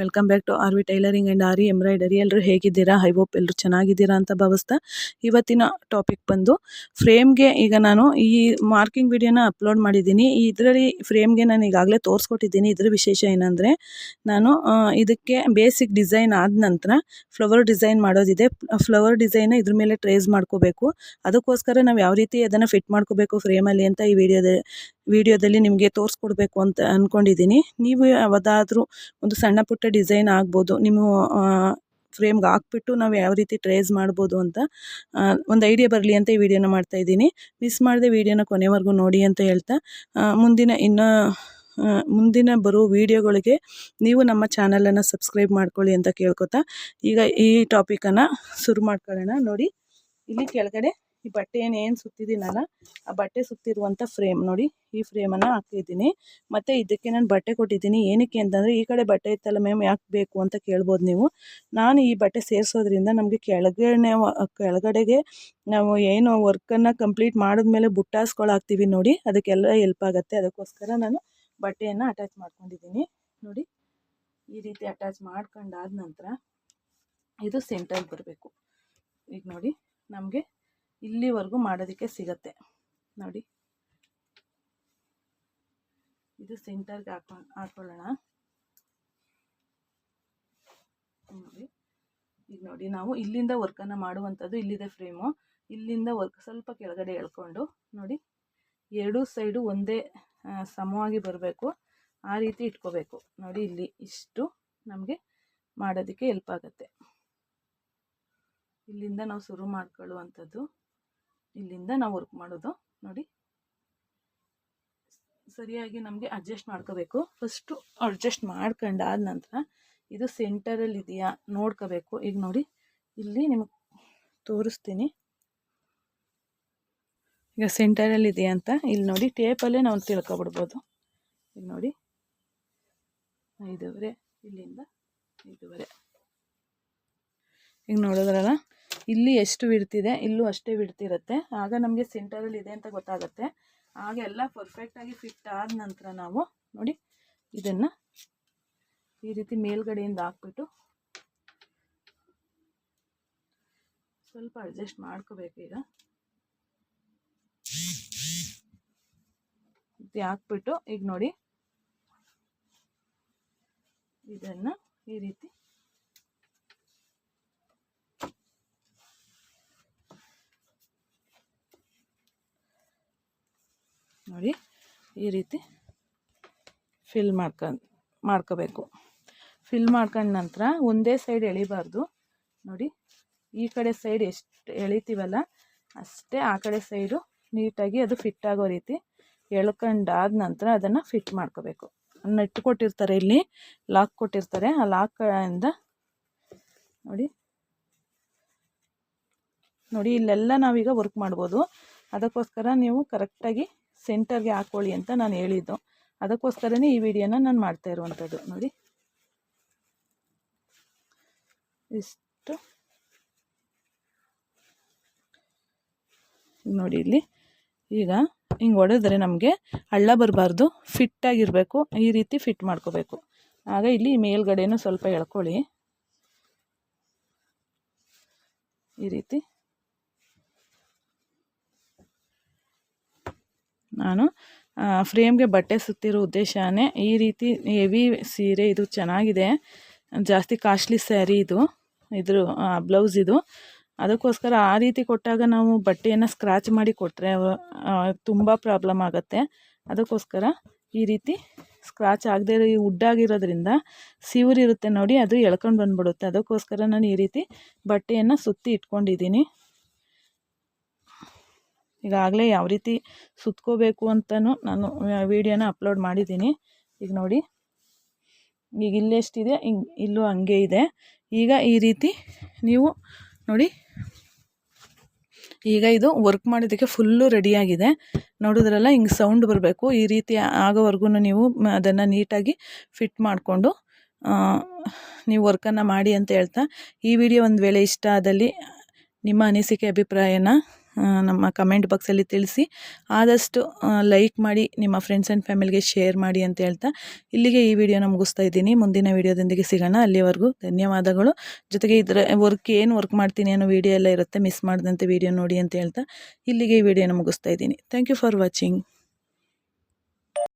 Welcome back to R V tailoring and aari embroidery ಎಲ್ಲರೂ ಹೇಗಿದ್ದೀರಾ? I hope ಎಲ್ಲರೂ ಚೆನ್ನಾಗಿದ್ದೀರಾ ಅಂತ ಭಾವಿಸ್ತಾ ಇವತ್ತಿನ ಟಾಪಿಕ್ ಬಂದು ಫ್ರೇಮ್ಗೆ ಈಗ ನಾನು ಈ ಮಾರ್ಕಿಂಗ್ ವಿಡಿಯೋನ ಅಪ್ಲೋಡ್ ಮಾಡಿದ್ದೀನಿ. ಇದರಲ್ಲಿ ಫ್ರೇಮ್ಗೆ ನಾನು ಈಗಾಗಲೇ ತೋರಿಸ್ಕೊಟ್ಟಿದ್ದೀನಿ. ಇದರ ವಿಶೇಷ ಏನಂದರೆ ನಾನು ಇದಕ್ಕೆ ಬೇಸಿಕ್ ಡಿಸೈನ್ ಆದ ನಂತರ ಫ್ಲವರ್ ಡಿಸೈನ್ ಮಾಡೋದಿದೆ. ಫ್ಲವರ್ ಡಿಸೈನ್ ಇದ್ರ ಮೇಲೆ ಟ್ರೇಸ್ ಮಾಡ್ಕೋಬೇಕು. ಅದಕ್ಕೋಸ್ಕರ ನಾವು ಯಾವ ರೀತಿ ಅದನ್ನು ಫಿಟ್ ಮಾಡ್ಕೋಬೇಕು ಫ್ರೇಮಲ್ಲಿ ಅಂತ ಈ ವಿಡಿಯೋದ ವಿಡಿಯೋದಲ್ಲಿ ನಿಮಗೆ ತೋರಿಸ್ಕೊಡ್ಬೇಕು ಅಂತ ಅಂದ್ಕೊಂಡಿದ್ದೀನಿ ನೀವು ಯಾವುದಾದ್ರೂ ಒಂದು ಸಣ್ಣ ಪುಟ್ಟ ಡಿಸೈನ್ ಆಗ್ಬೋದು, ನಿಮ್ಮ ಫ್ರೇಮ್ಗೆ ಹಾಕ್ಬಿಟ್ಟು ನಾವು ಯಾವ ರೀತಿ ಟ್ರೇಸ್ ಮಾಡ್ಬೋದು ಅಂತ ಒಂದು ಐಡಿಯಾ ಬರಲಿ ಅಂತ ಈ ವಿಡಿಯೋನ ಮಾಡ್ತಾ ಇದ್ದೀನಿ. ಮಿಸ್ ಮಾಡದೆ ವಿಡಿಯೋನ ಕೊನೆವರೆಗೂ ನೋಡಿ ಅಂತ ಹೇಳ್ತಾ ಮುಂದಿನ ಇನ್ನು ಮುಂದಿನ ಬರೋ ವಿಡಿಯೋಗಳಿಗೆ ನೀವು ನಮ್ಮ ಚಾನಲನ್ನು ಸಬ್ಸ್ಕ್ರೈಬ್ ಮಾಡ್ಕೊಳ್ಳಿ ಅಂತ ಕೇಳ್ಕೊತಾ, ಈಗ ಈ ಟಾಪಿಕನ್ನು ಶುರು ಮಾಡ್ಕೊಳ್ಳೋಣ ನೋಡಿ. ಇಲ್ಲಿ ಕೆಳಗಡೆ ಈ ಬಟ್ಟೆಯನ್ನು ಏನು ಸುತ್ತಿದ್ದೀನಲ್ಲ ಆ ಬಟ್ಟೆ ಸುತ್ತಿರುವಂಥ ಫ್ರೇಮ್ ನೋಡಿ, ಈ ಫ್ರೇಮನ್ನು ಹಾಕಿದ್ದೀನಿ. ಮತ್ತು ಇದಕ್ಕೆ ನಾನು ಬಟ್ಟೆ ಕೊಟ್ಟಿದ್ದೀನಿ. ಏನಕ್ಕೆ ಅಂತಂದರೆ, ಈ ಕಡೆ ಬಟ್ಟೆ ಇತ್ತಲ್ಲ ಮ್ಯಾಮ್ ಯಾಕೆ ಬೇಕು ಅಂತ ಕೇಳ್ಬೋದು ನೀವು. ನಾನು ಈ ಬಟ್ಟೆ ಸೇರಿಸೋದ್ರಿಂದ ನಮಗೆ ಕೆಳಗಡೆ, ಕೆಳಗಡೆಗೆ ನಾವು ಏನು ವರ್ಕನ್ನು ಕಂಪ್ಲೀಟ್ ಮಾಡಿದ್ಮೇಲೆ ಬುಟ್ಟಾಸ್ಗಳು ಹಾಕ್ತೀವಿ ನೋಡಿ, ಅದಕ್ಕೆಲ್ಲ ಹೆಲ್ಪ್ ಆಗುತ್ತೆ. ಅದಕ್ಕೋಸ್ಕರ ನಾನು ಬಟ್ಟೆಯನ್ನು ಅಟ್ಯಾಚ್ ಮಾಡ್ಕೊಂಡಿದ್ದೀನಿ. ನೋಡಿ, ಈ ರೀತಿ ಅಟ್ಯಾಚ್ ಮಾಡ್ಕೊಂಡಾದ ನಂತರ ಇದು ಸೆಂಟರ್ ಬರಬೇಕು. ಈಗ ನೋಡಿ, ನಮಗೆ ಇಲ್ಲಿವರೆಗೂ ಮಾಡೋದಕ್ಕೆ ಸಿಗತ್ತೆ. ನೋಡಿ. ಇದು ಸೆಂಟರ್ಗೆ ಹಾಕೊಂಡು ಹಾಕೊಳ್ಳೋಣ. ನೋಡಿ. ಈಗ ನೋಡಿ, ನಾವು ಇಲ್ಲಿಂದ ವರ್ಕನ್ನು ಮಾಡುವಂಥದ್ದು ಇಲ್ಲಿದೆ ಫ್ರೇಮು ಇಲ್ಲಿಂದ ವರ್ಕ್ ಸ್ವಲ್ಪ ಕೆಳಗಡೆ ಎಳ್ಕೊಂಡು, ನೋಡಿ. ಎರಡೂ ಸೈಡು ಒಂದೇ ಸಮವಾಗಿ ಬರಬೇಕು. ಆ ರೀತಿ ಇಟ್ಕೋಬೇಕು. ನೋಡಿ, ಇಲ್ಲಿ ಇಷ್ಟು ನಮಗೆ ಮಾಡೋದಕ್ಕೆ ಹೆಲ್ಪ್ ಆಗುತ್ತೆ. ಇಲ್ಲಿಂದ ನಾವು ಶುರು ಮಾಡ್ಕೊಳ್ಳುವಂಥದ್ದು. ಇಲ್ಲಿಂದ ನಾವು ವರ್ಕ್ ಮಾಡೋದು. ನೋಡಿ. ಸರಿಯಾಗಿ ನಮಗೆ ಅಡ್ಜಸ್ಟ್ ಮಾಡ್ಕೋಬೇಕು. ಫಸ್ಟು ಅಡ್ಜಸ್ಟ್ ಮಾಡ್ಕೊಂಡಾದ ನಂತರ ಇದು ಸೆಂಟರಲ್ಲಿ ಇದೆಯಾ? ನೋಡ್ಕೋಬೇಕು. ಈಗ ನೋಡಿ, ಇಲ್ಲಿ ನಿಮಗೆ ತೋರಿಸ್ತೀನಿ. ಈಗ ಸೆಂಟರಲ್ಲಿ ಇದೆಯಾ ಅಂತ? ಇಲ್ಲಿ ನೋಡಿ ಟೇಪಲ್ಲೇ ನಾವು ತಿಳ್ಕೊಬಿಡ್ಬೋದು. ಈಗ ನೋಡಿ. ಐದುವರೆ, ಇಲ್ಲಿಂದ ಐದುವರೆ. ಈಗ ನೋಡಿದ್ರಲ್ಲ? ಇಲ್ಲಿ ಎಷ್ಟು ಬಿಡ್ತಿದೆ ಇಲ್ಲೂ ಅಷ್ಟೇ ಬಿಡ್ತಿರುತ್ತೆ ಆಗ ನಮಗೆ ಸೆಂಟರಲ್ಲಿ ಇದೆ ಅಂತ ಗೊತ್ತಾಗುತ್ತೆ. ಆಗ ಎಲ್ಲ ಪರ್ಫೆಕ್ಟಾಗಿ ಫಿಟ್ ಆದ ನಂತರ ನಾವು ನೋಡಿ ಇದನ್ನು ಈ ರೀತಿ ಮೇಲ್ಗಡೆಯಿಂದ ಹಾಕ್ಬಿಟ್ಟು ಸ್ವಲ್ಪ ಅಡ್ಜಸ್ಟ್ ಮಾಡ್ಕೋಬೇಕು ಈಗ. ಇದು ಹಾಕ್ಬಿಟ್ಟು ಈಗ ನೋಡಿ ಇದನ್ನು ಈ ರೀತಿ ನೋಡಿ ಈ ರೀತಿ ಫಿಲ್ ಮಾಡ್ಕ ಮಾಡ್ಕೋಬೇಕು. ಫಿಲ್ ಮಾಡ್ಕೊಂಡ ನಂತರ ಒಂದೇ ಸೈಡ್ ಎಳಿಬಾರ್ದು. ನೋಡಿ, ಈ ಕಡೆ ಸೈಡ್ ಎಷ್ಟು ಎಳಿತೀವಲ್ಲ, ಅಷ್ಟೇ ಆ ಕಡೆ ಸೈಡು ನೀಟಾಗಿ ಅದು ಫಿಟ್ ಆಗೋ ರೀತಿ ಎಳ್ಕೊಂಡಾದ ನಂತರ ಅದನ್ನು ಫಿಟ್ ಮಾಡ್ಕೋಬೇಕು. ನೆಟ್ಟು ಕೊಟ್ಟಿರ್ತಾರೆ ಇಲ್ಲಿ ಲಾಕ್ ಕೊಟ್ಟಿರ್ತಾರೆ. ಆ ಲಾಕಿಂದ ನೋಡಿ ನೋಡಿ, ಇಲ್ಲೆಲ್ಲ ನಾವೀಗ ವರ್ಕ್ ಮಾಡ್ಬೋದು. ಅದಕ್ಕೋಸ್ಕರ ನೀವು ಕರೆಕ್ಟಾಗಿ ಸೆಂಟರ್ಗೆ ಹಾಕ್ಕೊಳ್ಳಿ ಅಂತ ನಾನು ಹೇಳಿದ್ದು. ಅದಕ್ಕೋಸ್ಕರನೇ ಈ ವಿಡಿಯೋನ ನಾನು ಮಾಡ್ತಾ ಇರುವಂಥದ್ದು. ನೋಡಿ. ಇಷ್ಟು. ನೋಡಿ ಇಲ್ಲಿ. ಈಗ ಹಿಂಗೆ ಹೊಡೆದ್ರೆ ನಮಗೆ ಹಳ್ಳ ಬರಬಾರ್ದು. ಫಿಟ್ಟಾಗಿರಬೇಕು ಈ ರೀತಿ ಫಿಟ್ ಮಾಡ್ಕೋಬೇಕು. ಆಗ ಇಲ್ಲಿ ಮೇಲ್ಗಡೆನೂ ಸ್ವಲ್ಪ ಎಳ್ಕೊಳ್ಳಿ. ಈ ರೀತಿ. ನಾನು ಫ್ರೇಮ್ಗೆ ಬಟ್ಟೆ ಸುತ್ತಿರೋ ಉದ್ದೇಶನೇ ಈ ರೀತಿ ಹೆವಿ ಸೀರೆ ಇದು ಚೆನ್ನಾಗಿದೆ. ಜಾಸ್ತಿ ಕಾಸ್ಟ್ಲಿ ಸ್ಯಾರಿ ಇದು, ಇದ್ರ ಬ್ಲೌಸ್ ಇದು. ಅದಕ್ಕೋಸ್ಕರ ಆ ರೀತಿ ಕೊಟ್ಟಾಗ ನಾವು ಬಟ್ಟೆಯನ್ನು ಸ್ಕ್ರಾಚ್ ಮಾಡಿ ಕೊಟ್ಟರೆ ತುಂಬ ಪ್ರಾಬ್ಲಮ್ ಆಗುತ್ತೆ. ಅದಕ್ಕೋಸ್ಕರ ಈ ರೀತಿ ಸ್ಕ್ರಾಚ್ ಆಗದೆ ಈ ಉಡ್ಡಾಗಿರೋದ್ರಿಂದ ಸಿವುರಿರುತ್ತೆ ನೋಡಿ, ಅದು ಎಳ್ಕೊಂಡು ಬಂದ್ಬಿಡುತ್ತೆ. ಅದಕ್ಕೋಸ್ಕರ ನಾನು ಈ ರೀತಿ ಬಟ್ಟೆಯನ್ನು ಸುತ್ತಿ ಇಟ್ಕೊಂಡಿದ್ದೀನಿ. ಈಗಾಗಲೇ ಯಾವ ರೀತಿ ಸುತ್ಕೋಬೇಕು ಅಂತಲೂ ನಾನು ವೀಡಿಯೋನ ಅಪ್ಲೋಡ್ ಮಾಡಿದ್ದೀನಿ. ಈಗ ನೋಡಿ, ಈಗ ಇಲ್ಲೆಷ್ಟಿದೆ ಹಿಂಗೆ, ಇಲ್ಲೂ ಹಂಗೆ ಇದೆ. ಈಗ ಈ ರೀತಿ ನೀವು ನೋಡಿ, ಈಗ ಇದು ವರ್ಕ್ ಮಾಡೋದಕ್ಕೆ ಫುಲ್ಲು ರೆಡಿಯಾಗಿದೆ ನೋಡಿದ್ರಲ್ಲ ಹಿಂಗೆ ಸೌಂಡ್ ಬರಬೇಕು. ಈ ರೀತಿ ಆಗೋವರೆಗೂ ನೀವು ಅದನ್ನು ನೀಟಾಗಿ ಫಿಟ್ ಮಾಡಿಕೊಂಡು ನೀವು ವರ್ಕನ್ನು ಮಾಡಿ ಅಂತ ಹೇಳ್ತಾ, ಈ ವಿಡಿಯೋ ಒಂದು ವೇಳೆ ಇಷ್ಟ ಆದಲ್ಲಿ ನಿಮ್ಮ ಅನಿಸಿಕೆ, ಅಭಿಪ್ರಾಯನ ನಮ್ಮ ಕಮೆಂಟ್ ಬಾಕ್ಸಲ್ಲಿ ತಿಳಿಸಿ. ಆದಷ್ಟು ಲೈಕ್ ಮಾಡಿ, ನಿಮ್ಮ ಫ್ರೆಂಡ್ಸ್ ಆ್ಯಂಡ್ ಫ್ಯಾಮಿಲಿಗೆ ಶೇರ್ ಮಾಡಿ ಅಂತ ಹೇಳ್ತಾ ಇಲ್ಲಿಗೆ ಈ ವಿಡಿಯೋನ ಮುಗಿಸ್ತಾ ಇದ್ದೀನಿ. ಮುಂದಿನ ವಿಡಿಯೋದೊಂದಿಗೆ ಸಿಗೋಣ. ಅಲ್ಲಿವರೆಗೂ ಧನ್ಯವಾದಗಳು. ಜೊತೆಗೆ ಇದರ ವರ್ಕ್ ಏನು ವರ್ಕ್ ಮಾಡ್ತೀನಿ ಅನ್ನೋ ವಿಡಿಯೋ ಎಲ್ಲ ಇರುತ್ತೆ ಮಿಸ್ ಮಾಡಿದಂತೆ ವಿಡಿಯೋ ನೋಡಿ ಅಂತ ಹೇಳ್ತಾ ಇಲ್ಲಿಗೆ ಈ ವಿಡಿಯೋನ ಮುಗಿಸ್ತಾ ಇದ್ದೀನಿ. Thank you for watching